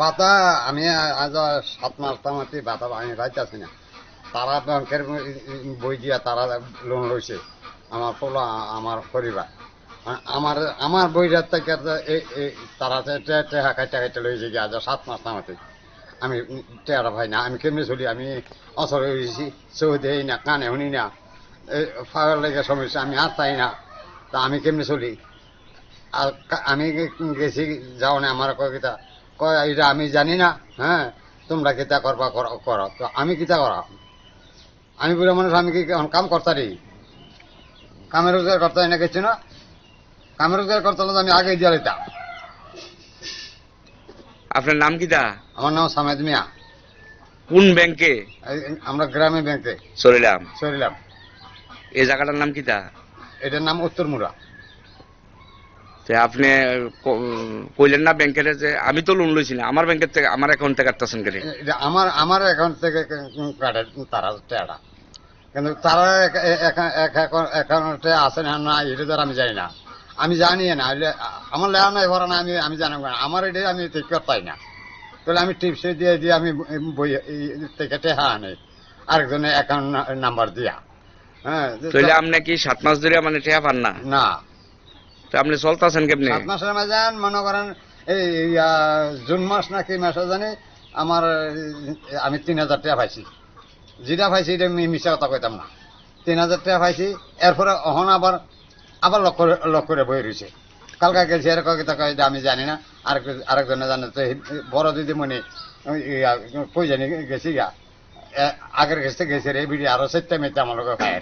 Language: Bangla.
বাতা, আমি আজ সাত মাস তামাতি বাতা আমি পাইতেছি না। তারা ব্যাংকের বই দিয়া তারা লোন লইছে, আমার পোলা, আমার পরিবার। আমার আমার বইটার থেকে তারা টেহা কাইটা কাইটা লইছে গিয়ে আজ সাত মাস তামাতি। আমি টেহারা ভাই না, আমি কেমনি চলি? আমি অসর হয়েছি চৌধে না, কানে শুনি না। এই ফায়ার লেগে সমস্যা, আমি হাত পাই না। তা আমি কেমনি চলি? আর আমি গেছি যাও না আমার কয় কিতা কয় এটা আমি জানি না। হ্যাঁ তোমরা কিতা করবা করো। তো আমি কিতা করা আমি বুড়ো মানুষ আমি কি কাম করতারি? কামের রোজগার করতে না গেছি না? কামের রোজগার করতে হলে আমি আগে দিয়ে দিতাম আপনার নাম কিতা? আমার নাম সামেদ মিয়া। কোন ব্যাংকে আমরা গ্রামে ব্যাংকে সরিলাম সরিলাম এই জায়গাটার নাম কিতা? এটার নাম উত্তরমুড়া। তে আপনি কইলেন না ব্যাংকের যে আমি তো লোন লইছি না আমার ব্যাংকের থেকে আমার অ্যাকাউন্ট থেকে কাটতেছেন কেন আমার আমার অ্যাকাউন্ট থেকে কাটে তারা টাকা কিন্তু তারা অ্যাকাউন্টে আছে না না এটা তো আমি জানি না। আমি জানি না আমার লেয়া নাই ভরা না আমি আমি জানি না। আমার এটা আমি ঠিক পাই না। তাহলে আমি টিপসে দিয়ে দিয়ে আমি বই থেকে টেহা আনি আরেকজনের অ্যাকাউন্ট নাম্বার দিয়া। হ্যাঁ তাহলে আপনি কি সাত মাস ধরে মানে টেয়া পান না? না। আপনি চলতেছেন কেমনি? সাত মাসের মাঝে মনে করেন এই জুন মাস না কি মাসে জানি আমার আমি তিন হাজার টাকা পাইছি। যেটা পাইছি এটা মিশা কথা কইতাম না। তিন হাজার টাকা পাইছি এরপরে অহন আবার আবার লক্ষ লক্ষ করে বই রয়েছে কালকা গেছি আর কথা কয় আমি জানি না আর আরেকজনে জানে তো বড় ওই ইয়া, কই জানি গেছি গা। আগের গেছে গেছে রে বিড়ি আরও সেটা মেতে আমার লোক খায়